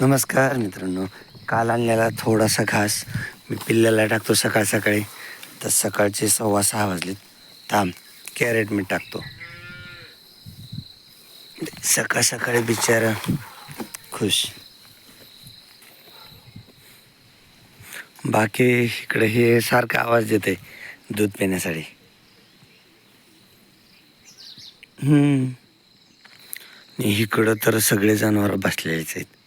नमस्कार मित्रांनो. काल आणलेला थोडासा घास मी पिल्ल्याला टाकतो सकाळ सकाळी. तर सकाळचे सव्वा सहा वाजले थांब कॅरेट मी टाकतो. सकाळ सकाळी बिचारा खुश. बाकी इकडे हे सारखा आवाज देते दूध पिण्यासाठी. इकडं तर सगळे जनावर बसलेलेच आहेत.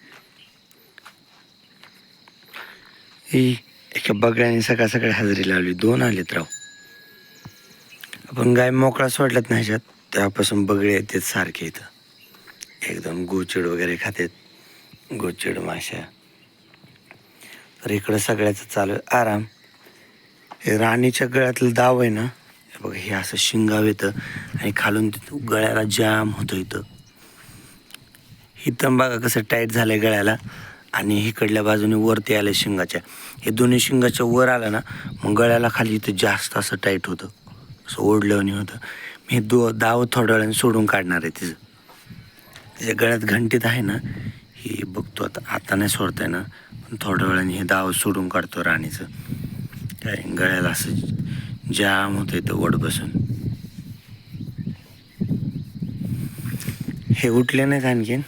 ही एका बगड्याने सकाळ सकाळी हजेरी लावली. दोन आलेत राव. आपण गाय मोकळा सोडल्यात नाही ह्याच्यात त्यापासून बगळे येतात सारखे इथं. एकदम गोचिड वगैरे खातात. गोचिड माश्या. तर इकडं सगळ्याचं चालू आहे. आराम. हे राणीच्या गळ्यातलं दाव आहे ना हे बघा हे असं शिंगाव येतं आणि खालून तिथं गळ्याला जाम होतो इथं. ही बघा कसं टाईट झालंय गळ्याला. आणि इकडल्या बाजूने वरती आलं शिंगाच्या. हे दोन्ही शिंगाच्या वर आलं ना मग गळ्याला खाली इथं जास्त असं टाईट होतं. असं ओढल्याने होतं. मी हे दो दाव थोड्या वेळाने सोडून काढणार आहे तिचं. त्याच्या गळ्यात घंटीत आहे ना हे बघतो आता. आता नाही सोडताय ना पण थोड्या वेळाने हे दाव सोडून काढतो राणीचं. काय गळ्याला असं जाम होतं इथं वड बसून. हे उठले नाही आणखीन?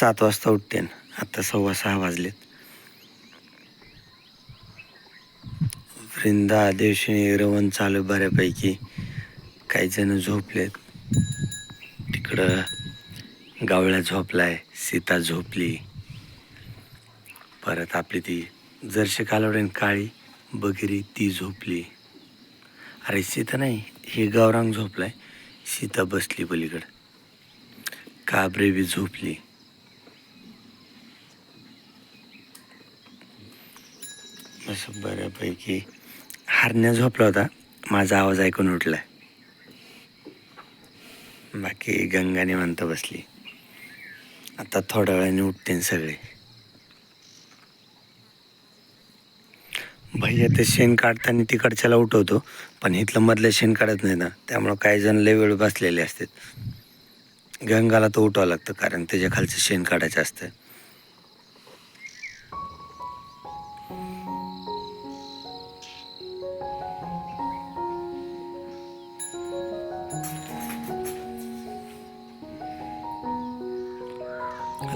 सात वाजता उठते आता सव्वा सहा वाजलेत. वृंदा देवशिणी रवण चालू बऱ्यापैकी. काही जण झोपलेत. तिकडं गावळा झोपलाय सीता झोपली. परत आपली ती जरशी कालवडेन काळी बगिरी ती झोपली. अरे सीता नाही हे गौरांग झोपलाय. सीता बसली पलीकडं. काबरे बी झोपली. असं बऱ्यापैकी हारण्या झोपला होता. माझा आवाज ऐकून उठला बाकी गंगा निवांत बसली. आता थोड्या वेळाने उठते सगळे. भैया ते शेण काढताना तिकडच्याला उठवतो पण इथलं मधलं शेण काढत नाही ना. त्यामुळं काही जण लय वेळ बसलेले असतात. गंगाला तर उठावं लागतं कारण त्याच्या खालचं शेण काढायचं असतं.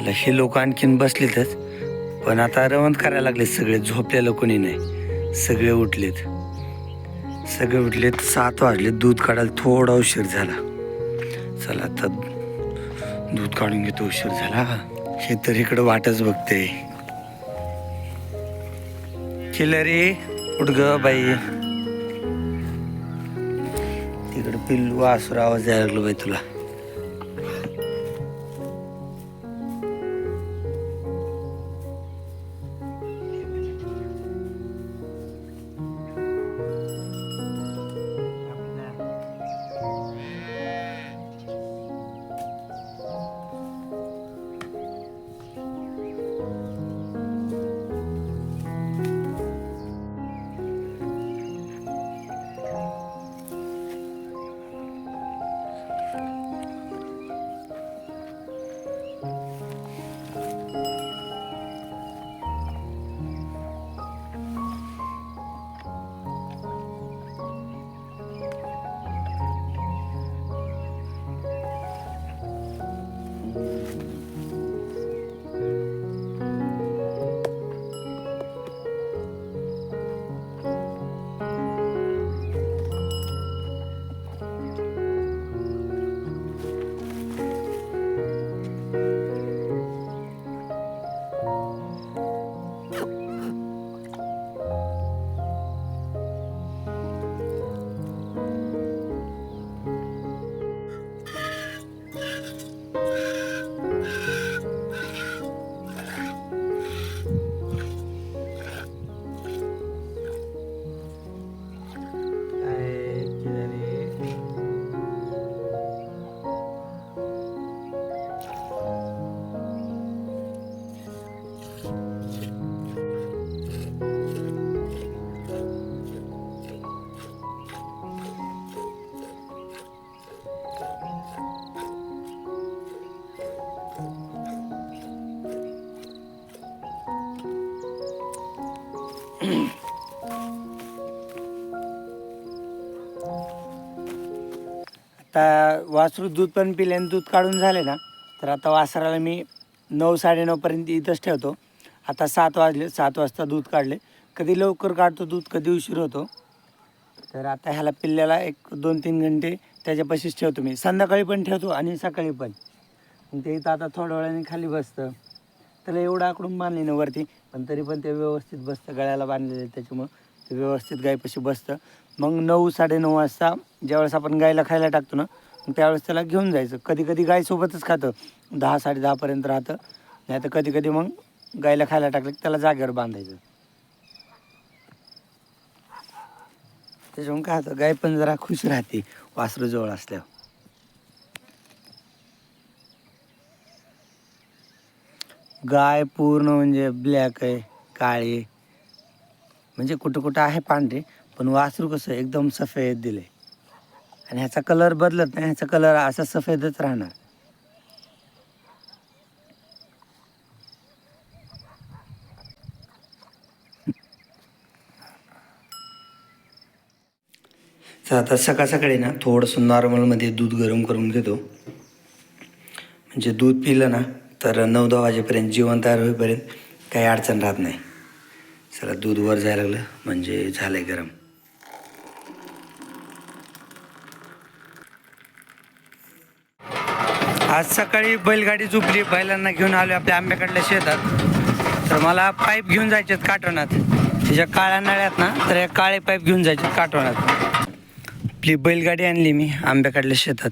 आता हे लोक आणखीन बसलेतच. पण आता रवंत करायला लागलेत सगळे झोपलेलं कोणी नाही. सगळे उठलेत. सगळे उठलेत सात वाजले दूध काढायला थोडा उशीर झाला. चला आता दूध काढून घेतो उशीर झाला. हे तर इकडं वाटच बघते. रे उठ ग बाई. तिकडं पिल्लू आसुर आवाज यायला लागलो बाई तुला. आता वासरू दूध पण पिले आणि दूध काढून झाले ना तर आता वासराला मी नऊ साडेनऊपर्यंत इथंच ठेवतो. आता सात वाजले सात वाजता दूध काढले. कधी लवकर काढतो दूध कधी उशीर होतो. तर आता ह्याला पिल्ल्याला एक दोन तीन घंटे त्याच्यापाशीच ठेवतो मी. संध्याकाळी पण ठेवतो आणि सकाळी पण. ते इथं आता थोड्या वेळाने खाली बसतं. त्याला एवढं आकडून बांधले ना वरती पण तरी पण ते व्यवस्थित बसतं गळ्याला बांधलेलं त्याच्यामुळं. ते व्यवस्थित गायपाशी बसतं. मग नऊ साडेनऊ वाजता ज्यावेळेस आपण गायला खायला टाकतो ना मग त्यावेळेस त्याला घेऊन जायचं. कधी कधी गायसोबतच खातं. दहा साडे दहापर्यंत राहतं. नाही तर कधी कधी मग गायला खायला टाकलं की त्याला जागेवर बांधायचं. त्याच्यामुळे काय होतं गाय पण जरा खुश राहते वासरू जवळ असल्यावर. गाय पूर्ण म्हणजे ब्लॅक आहे काळी म्हणजे कुठं कुठं आहे पांढरे पण वासरू कसं एकदम सफेद दिले. आणि ह्याचा कलर बदलत नाही ह्याचा कलर असा सफेदच राहणार. तर आता सकाळ सकाळी ना थोडंसं नॉर्मलमध्ये दूध गरम करून घेतो. म्हणजे दूध पिलं ना तर नऊ दहा वाजेपर्यंत जेवण तयार होईपर्यंत काही अडचण राहत नाही. चला दूध वर जायला लागलं म्हणजे झालंय गरम. आज सकाळी बैलगाडी झुपली बैलांना घेऊन आलो आपल्या आंब्याकडल्या शेतात. तर मला पाईप घेऊन जायचे काटवणात त्याच्या काळ्या नळ्यात ना तर या काळे पाईप घेऊन जायचे काटवणात आपली बैलगाडी आणली मी आंब्याकडल्या शेतात.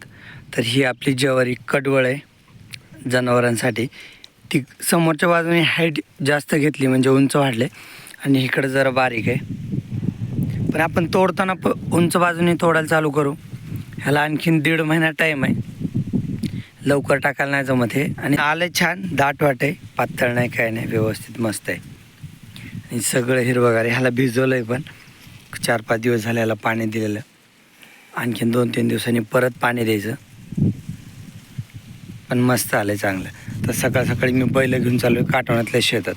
तर ही आपली ज्वारी कडवळ आहे जनावरांसाठी. ती समोरच्या बाजूने हाईट जास्त घेतली म्हणजे उंच वाढले. आणि इकडं जरा बारीक आहे. पण आपण तोडताना प उंच बाजूने तोडायला चालू करू. ह्याला आणखीन दीड महिना टाईम आहे. लवकर टाकायला नाही जमत हे. आणि आलं छान दाट वाट आहे. पातळ नाही काय नाही व्यवस्थित मस्त आहे. आणि सगळं हिरवगार ह्याला भिजवलं आहे पण. चार पाच दिवस झाले ह्याला पाणी दिलेलं. आणखीन दोन तीन दिवसांनी परत पाणी द्यायचं. पण मस्त आलं आहे चांगलं. तर सकाळ सकाळी मी बैल घेऊन चालू आहे काटवण्यातल्या शेतात.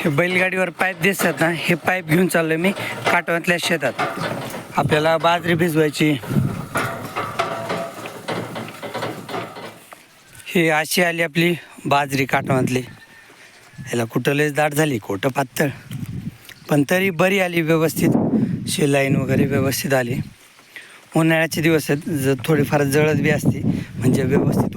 हे बैलगाडीवर पाईप दिसतात ना हे पाईप घेऊन चाललो मी काटव्यातल्या शेतात. आपल्याला बाजरी भिजवायची. ही अशी आली आपली बाजरी काटवातली ह्याला कुठं लयच दाट झाली कोटं पातळ. पण तरी बरी आली व्यवस्थित. शिलाईन वगैरे व्यवस्थित आली. उन्हाळ्याचे दिवस आहेत जर थोडीफार जळत बी असते म्हणजे व्यवस्थित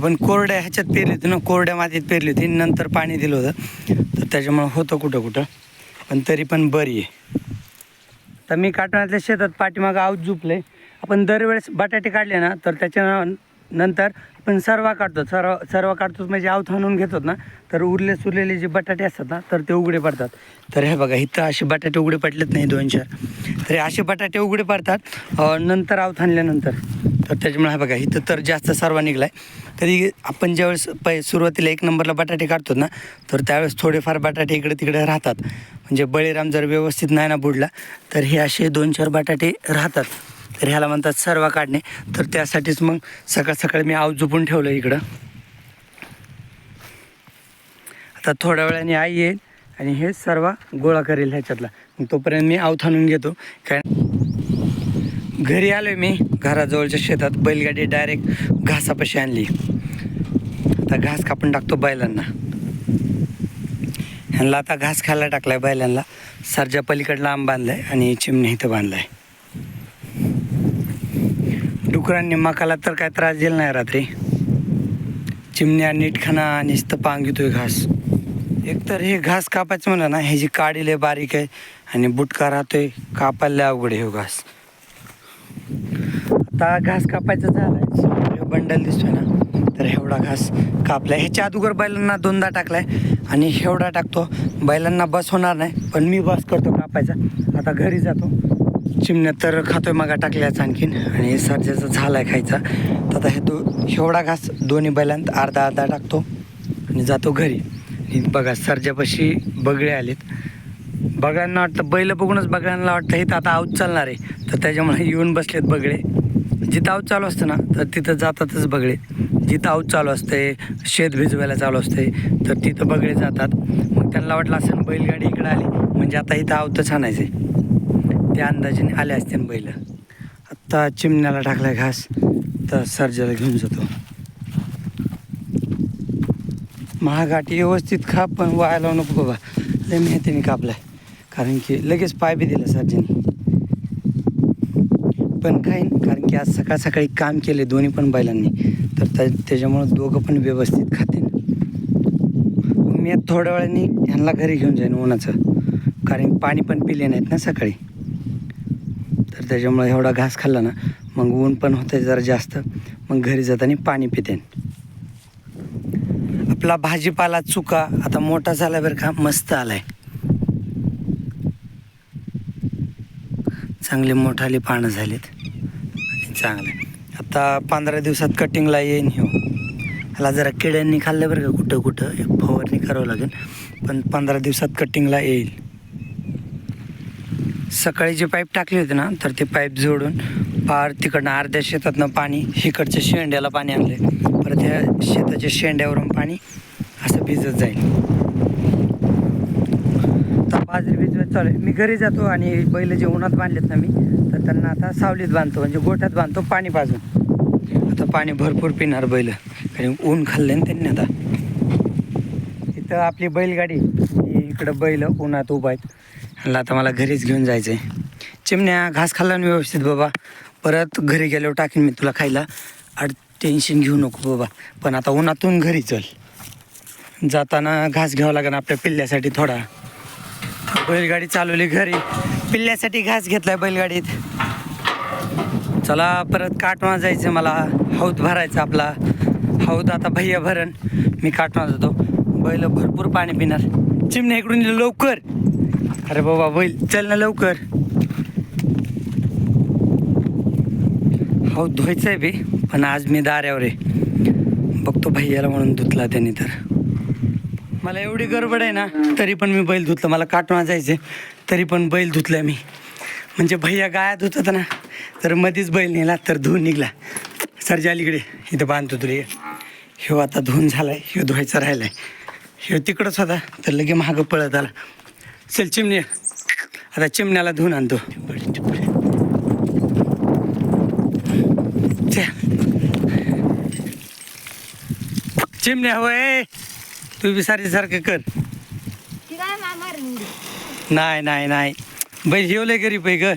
आपण कोरड्या ह्याच्यात पेरली होती ना कोरड्या मातीत पेरली होती नंतर पाणी दिलं होतं. तर त्याच्यामुळं होतं कुठं कुठं पण तरी पण बरी आहे. तर मी काटण्यातल्या शेतात पाठीमागं आऊत आहे आपण दरवेळेस बटाटे काढले ना तर त्याच्या नंतर आपण सर्वा काढतो. सर्व सर्व काढतो म्हणजे आऊत हाणून घेतो ना तर उरले सुरलेले जे बटाटे असतात ना तर ते उघडे पडतात. तर हे बघा इथं असे बटाटे उघडे पडलेत नाही दोन चार. तर असे बटाटे उघडे पडतात नंतर आऊत हाणल्यानंतर. तर त्याच्यामुळे हे बघा इथं तर जास्त सर्व निघला आहे तरी आपण ज्यावेळेस पै सुरुवातीला एक नंबरला बटाटे काढतो ना तर त्यावेळेस थोडेफार बटाटे इकडे तिकडे राहतात. म्हणजे बळीराम जर व्यवस्थित नाही ना बुडला तर हे असे दोन चार बटाटे राहतात. तर ह्याला म्हणतात सर्व काढणे. तर त्यासाठीच मग सकाळ सकाळी मी आव झोपून ठेवलं इकडं. आता थोड्या वेळाने आई येईल आणि हे सर्व गोळा करेल ह्याच्यातला. मग तोपर्यंत मी आव थाणून घेतो. काय घरी आलो मी घराजवळच्या शेतात बैलगाडी डायरेक्ट घासापाशी आणली. आता घास कापून टाकतो बैलांना. ह्यांना आता घास खायला टाकलाय बैलांना. सरजा पलीकडला आंब बांधलाय आणि चिमणी इथं बांधलाय. डुकरांनी मकाला तर काय त्रास दिला नाही रात्री. चिमण्या नीटखाना नुसतं पांगितोय घास. एकतर हे घास कापायचं म्हणलं ना हे जी काडी लय बारीक आहे आणि बुटका राहतोय कापायला अवघड आहे हो घास. आता घास कापायचं झाला बंडल दिसतोय ना तर एवढा घास कापला ह्याच्या अगोदर बैलांना दोनदा टाकलाय आणि एवढा टाकतो बैलांना बस होणार नाही पण मी बस करतो कापायचा. आता घरी जातो. चिमण्यात तर खातोय मागा टाकल्याच आणखीन आणि सर्जाचा झालाय खायचा. तर आता हे दो एवढा घास दोन्ही बैलांत अर्धा अर्धा टाकतो आणि जातो घरी. आणि बघा सरजापाशी बगळे आलेत. बगळ्यांना वाटतं बैल बघूनच बगळ्यांना वाटतं हे तर आता आऊत चालणार आहे. तर त्याच्यामुळे येऊन बसलेत बगळे. जिथं आऊत चालू असतं ना तर तिथं जातातच बगळे. जिथं आऊत चालू असते शेत भिजवायला चालू असते तर तिथं बगळे जातात. मग त्यांना वाटलं असं बैलगाडी इकडं आली म्हणजे आता इथं आवतच आणायचे. त्या अंदाजाने आले असते बैल. आत्ता चिमण्याला टाकलाय घास तर सर्जाला घेऊन जातो. महागाठी व्यवस्थित खा पण वाया नको बाबा. लय मेहतीने कापलाय. कारण की लगेच पाय बी दिला सर्जन. पण खाईन कारण की आज सकाळ सकाळी काम केले दोन्ही पण बैलांनी. तर त्या त्याच्यामुळं दोघं पण व्यवस्थित खातील मी आता थोड्या वेळाने ह्यांना घरी घेऊन जाईन उन्हाचं. कारण पाणी पण पिले नाहीत ना सकाळी. तर त्याच्यामुळे एवढा घास खाल्ला ना मग ऊन पण होतं जरा जास्त. मग घरी जाताना पाणी पितेन आपला भाजीपाला चुका आता मोठा झाला बरं का मस्त आलाय. चांगले मोठाले पानं झालेत. आणि चांगले. आता पंधरा दिवसात कटिंगला येईन हो ह्याला जरा किड्यांनी खाल्लं बरं का कुठं कुठं. एक फवारणी करावं लागेल. पण पंधरा दिवसात कटिंगला येईल. सकाळी जे पाईप टाकले होते ना तर ते पाईप जोडून पार तिकडनं अर्ध्या शेतातनं पाणी इकडच्या शेंड्याला पाणी आणले परत ह्या शेताच्या शेंड्यावरून पाणी असं भिजत जाईल आता बाजरी भिजवत चालू आहे मी घरी जातो आणि बैल जे उन्हात बांधलेत ना मी तर त्यांना आता सावलीत बांधतो म्हणजे गोठ्यात बांधतो पाणी पाजून. आता पाणी भरपूर पिणार बैल कारण ऊन खाल्ले ना त्यांनी आता. इथं आपली बैलगाडी म्हणजे इकडं बैल उन्हात उभा आहेत. ह्याला आता मला घरीच घेऊन जायचं आहे चिमण्या घास खाल्ला ना व्यवस्थित बाबा. परत घरी गेल्यावर टाकीन मी तुला खायला. अड टेन्शन घेऊ नको बाबा. पण आता उन्हातून घरी चल. जाताना घास घ्यावा लागेल आपल्या पिल्ल्यासाठी थोडा. बैलगाडी चालवली घरी. पिल्ल्यासाठी घास घेतलाय बैलगाडीत. चला परत काटवा जायचं मला. हौद भरायचा आपला. हौद आता भैया भरण. मी काटवा जातो. बैल भरपूर पाणी पिणार. चिमण्या इकडून लवकर. अरे बाबा बैल. चल ना लवकर. हौद धुवायचं आहे बी पण आज मी दाऱ्यावर आहे. बघतो भैयाला म्हणून धुतला त्यांनी तर. मला एवढी गडबड आहे ना तरी पण मी बैल धुतलं. मला काटवा जायचे तरी पण बैल धुतलं मी. म्हणजे भैया गाया धुत होता ना तर मध्येच बैल नेला तर धुवून निघला. सरजा अलीकडे इथं बांधतो तुला ह्यो आता धुवून झालाय ह्यो धुवायचा राहिलाय. ह्यो तिकडंच होता तर लगे महागं पळत आला. चल चिमणी आता चिमण्याला धुवून आणतो. चिमण्या होय. तू बी सारखी सारखं कर नाही नाही नाही. बैल लय गरीब आहे ग.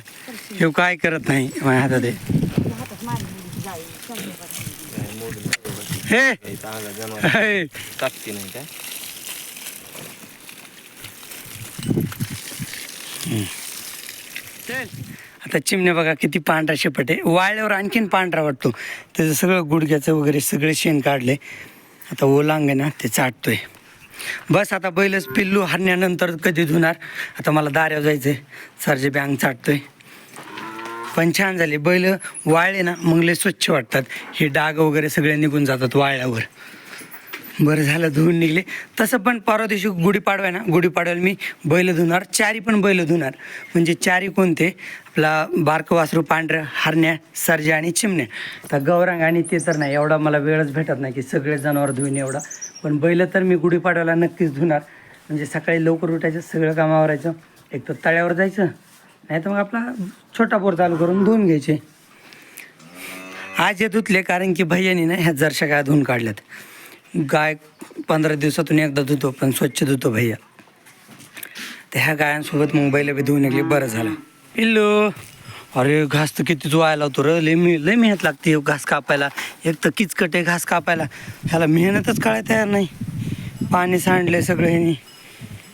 ह्यो काय करत नाही माझ्या हातात आहे. हे चांगला जनावर हे. काटते नाही काय चल. आता चिमण्या बघा किती पांढरा शेपट आहे. वाळल्यावर आणखीन पांढरा वाटतो. त्याचं सगळं गुडघ्याचं वगैरे सगळे शेण काढले. आता ओलांग आहे ना ते चाटतोय. बस आता बैलच पिल्लू हरण्यानंतर कधी धुणार? आता मला दाऱ्यावर जायचं आहे सरजे बँग चाटतोय. पण छान झाले. बैल वाळले ना मग लय स्वच्छ वाटतात. हे डाग वगैरे सगळे निघून जातात वाळल्यावर बरं झालं धुवून निघले. तसं पण परवा दिवशी गुढीपाडवा आहे ना गुढीपाडव्याला मी बैल धुणार चारी पण बैल धुणार. म्हणजे चारी कोणते? आपला बारकं वासरू पांढऱ्या हरण्या सरज्या आणि चिमण्या. तर गौरांग आणि ते तर नाही एवढा मला वेळच भेटत नाही की सगळे जनावर धुवून एवढा. पण बैल तर मी गुढीपाडव्याला नक्कीच धुणार. म्हणजे सकाळी लवकर उठायचं सगळं कामावर एक तर तळ्यावर जायचं नाही तर मग आपला छोटा बोर चालू करून धुवून घ्यायचे. आज हे धुतले कारण की भैयानी ना ह्या जरशा काय धुवून काढल्यात. गाय पंधरा दिवसातून एकदा धुतो पण स्वच्छ धुतो भैया. तर ह्या गायांसोबत मुंबईला बी धुवून निघले बरं झालं. पिल्लू अरे घास तर किती जोवायला होतो रे लय मी लय मेहनत लागते घास कापायला. एक तर किचकट आहे घास कापायला. ह्याला मेहनतच काढायला तयार नाही. पाणी सांडले सगळे ह्यानी.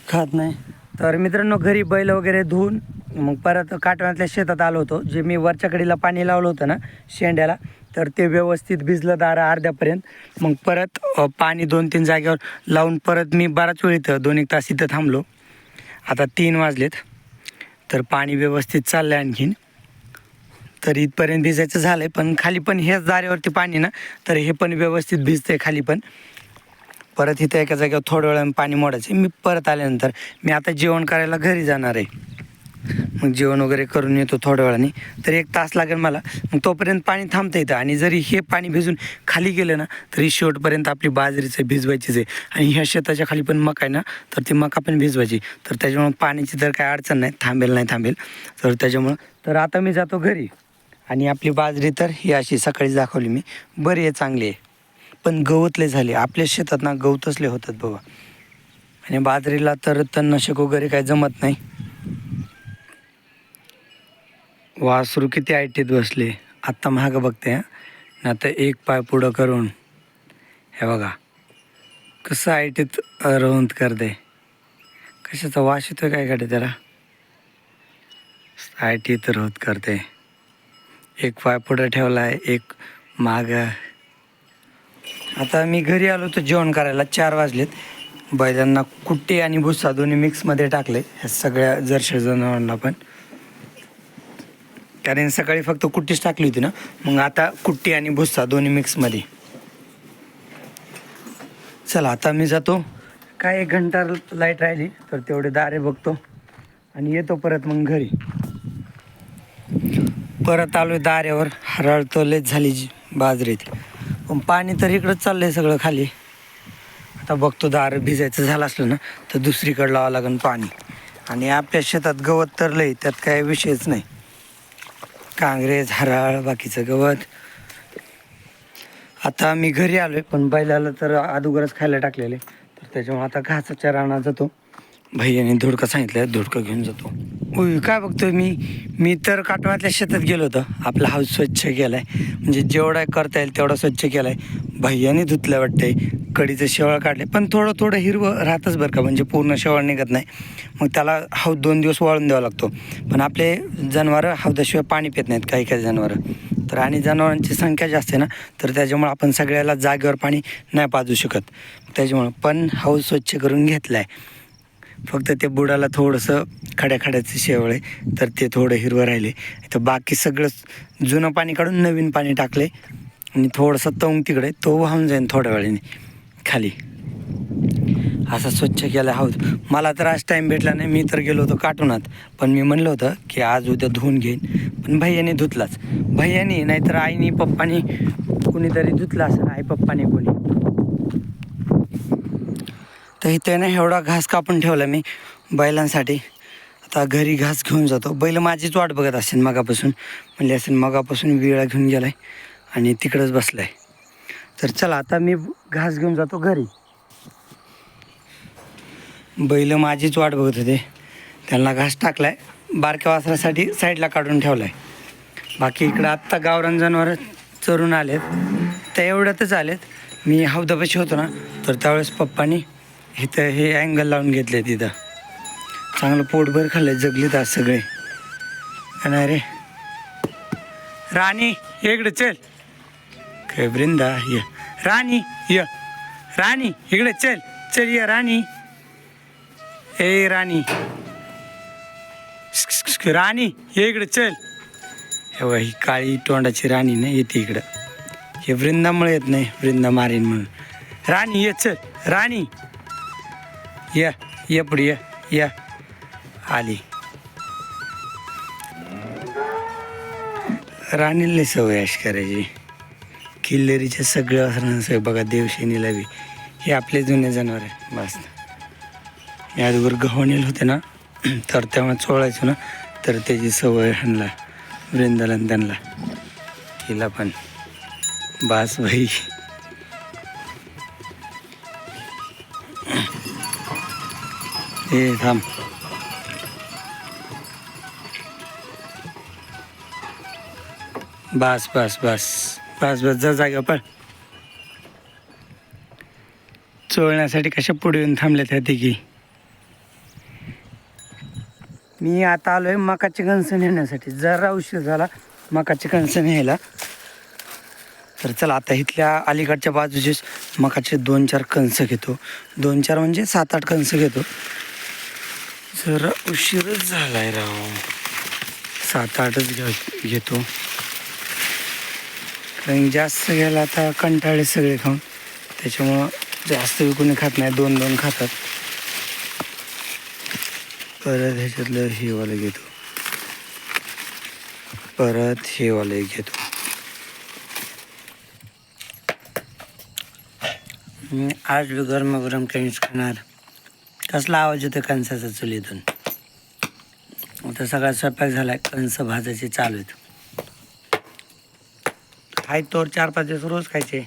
खात नाही. तर मित्रांनो घरी बैल वगैरे धुवून मग परत काटव्यातल्या शेतात आलो होतो जे मी वरच्या कडीला पाणी लावलं होतं ना शेंड्याला. तर ते व्यवस्थित भिजलं दारा अर्ध्यापर्यंत. मग परत पाणी दोन तीन जागेवर लावून परत मी बराच वेळ इथं दोन एक तास इथं थांबलो. आता तीन वाजलेत. तर पाणी व्यवस्थित चाललं आहे आणखीन. तर इथपर्यंत भिजायचं झालं आहे पण खाली पण हेच दारेवरती पाणी ना तर हे पण व्यवस्थित भिजतंय खाली पण. परत इथं एका जागेवर थोड्या वेळानं पाणी मोडायचं मी परत आल्यानंतर मी आता जेवण करायला घरी जाणार आहे. मग जेवण वगैरे करून येतो थोड्या वेळाने. तर एक तास लागेल मला. मग तोपर्यंत पाणी थांबतं येतं आणि जरी हे पाणी भिजून खाली गेलं ना तरी शेवटपर्यंत आपली बाजरीचं भिजवायचीच आहे. आणि ह्या शेताच्या खाली पण मका आहे ना तर ती मका पण भिजवायची. तर त्याच्यामुळं पाण्याची तर काय अडचण नाही. थांबेल नाही थांबेल. तर त्याच्यामुळं तर आता मी जातो घरी. आणि आपली बाजरी तर ही अशी सकाळी दाखवली मी. बरी आहे चांगली आहे. पण गवतले झाले. आपल्या शेतात ना गवतसले होतात बाबा. आणि बाजरीला तर तणनाशक वगैरे काय जमत नाही. वासरू किती आयटीत बसले? आत्ता महाग बघते ना आता एक पाय पुढं करून. हे बघा. कसं आयटीत रवंत करते? कशाचा वास येतो काय काढे त्याला? आयटीत रवत करते. एक पाय पुढं ठेवला आहे एक माग. आता मी घरी आलो तर जेवण करायला चार वाजलेत. बैलांना कुट्टी आणि भुस्सा दोन्ही मिक्समध्ये टाकले. ह्या सगळ्या जर्शी जनावरांना पण. कारण सकाळी फक्त कुट्टीच टाकली होती ना. मग आता कुट्टी आणि भुस्सा दोन्ही मिक्समध्ये चला आता मी जातो. काय एक घंटा लाइट राहिली तर तेवढे दारे बघतो. आणि येतो परत मग घरी. परत आलो दाऱ्यावर. हरळतो लेच झाली जी बाजरीत. पण पाणी तर इकडंच चाललंय सगळं खाली. आता बघतो दार भिजायचं झालं असलं ना तर दुसरीकडे लावावं लागेल पाणी. आणि आपल्या शेतात गवत तरलं आहे त्यात काही विषयच नाही. कांग्रेस हराळ बाकीचं गवत. आता मी घरी आलोय पण बैलाला तर अगोदरच खायला टाकलेले. तर त्याच्यामुळे आता घासाच्या रानात जातो. भैयाने धुडका सांगितलं धुडकं घेऊन जातो. होय काय बघतोय मी? मी तर काटवातल्या शेतात गेलो होतो. आपला हाऊस स्वच्छ केलाय. म्हणजे जेवढा करता येईल तेवढा स्वच्छ केलाय. भैयाने धुतलं वाटतंय. कडीचं शेवाळ काढले. पण थोडं थोडं हिरवं राहतच बरं का म्हणजे पूर्ण शेवाळ निघत नाही. मग त्याला हौद दोन दिवस वाळून द्यावा लागतो. पण आपले जनावरं हौदाशिवाय पाणी पित नाहीत काही काही जनावरं. तर आणि जनावरांची संख्या जास्त आहे ना तर त्याच्यामुळे आपण सगळ्याला जागेवर पाणी नाही पाजू शकत. त्याच्यामुळं पण हौद स्वच्छ करून घेतला आहे फक्त ते बुडाला थोडंसं खड्या खड्याचं शेवळ आहे तर ते थोडं हिरवं राहिले तर बाकी सगळं जुनं पाणी काढून नवीन पाणी टाकले आणि थोडंसं तवंग तिकडे तो वाहून जाईन थोड्या वेळाने. खाली. असा स्वच्छ केला. हौद मला तर आज टाईम भेटला नाही. मी तर गेलो होतो काटुनात. पण मी म्हणलं होतं की आज उद्या धुवून घेईन. पण भैयाने धुतलाच. भैयाने नाहीतर आईनी पप्पानी कुणीतरी धुतला असं आई पप्पाने कोणी. तर इथे ना एवढा घास कापून ठेवला मी बैलांसाठी. आता घरी घास घेऊन जातो. बैल माझीच वाट बघत असेल मगापासून. म्हणले असेल मगापासून विळा घेऊन गेलाय आणि तिकडंच बसलाय. तर चला आता मी घास घेऊन जातो घरी. बैल माझीच वाट बघत होते. त्यांना घास टाकलाय. बारक्या वासरासाठी साईडला काढून ठेवलाय. बाकी इकडं आत्ता गावरान जनावर चरून आलेत. त्या एवढ्यातच आलेत. मी हौदापाशी होतो ना तर त्यावेळेस पप्पानी इथं हे अँगल लावून घेतले तिथं. चांगलं पोटभर खाल्लं जगलीत आज सगळे. नाही रे राणी इकडे चल. हे वृंदा ये. राणी य. राणी इकडे चल. चल ये राणी. ए राणी. राणी ये इकडे चल. हे ही काळी तोंडाची राणी ना येते इकडं. हे वृंदामुळे येत नाही वृंदा मारीन म्हणून. राणी ये चल. राणी. ये ये पुढे ये ये. आली. राणीला सवय अशी करायची. किल्लेरीच्या सगळ्या वासरांना बघा देवशेनीला बी हे आपले जुने जनावर आहे बस. या अगोदर गव्हाणीला होते ना तर तेव्हा चोळायचो ना तर त्याची सवय हणला वृंदालन त्यांना. हिला पण. बास भाई हे थांब. बस बस बस. बस बस जा जागा पण चोळण्यासाठी कशा पुढे येऊन थांबल्या त्या तिघी? मी आता आलोय मकाची चिकनसन येण्यासाठी. जरा उशीर झाला मका चिकनसन यायला. तर चला आता इथल्या अलीकडच्या बाजूचेच मकाचे दोन चार कणस घेतो. दोन चार म्हणजे सात आठ कणस घेतो. जरा उशीरच झाला आहे राव. सात आठच घेतो. कारण जास्त घ्यायला आता कंटाळे सगळे खाऊन. त्याच्यामुळं जास्त विकून खात नाही दोन दोन खातात. परत ह्याच्यातलं हे वालं घेतो. परत हे वाला घेतो. मी आज बी गरमागरम कणीस खाणार कसला आवाज येतो कणसाचा चुलीतून. आता सगळा स्वयंपाक झाला कणस भाजायचे चालू आहेत. खाय तोर चार पाच दिवस रोज खायचे.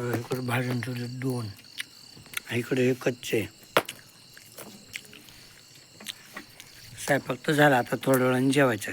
इकडे भाजून ठेवले दोन. इकडे हे कच्चे. स्वयंपाक तर झाला आता थोड्या वेळाने जेवायचं.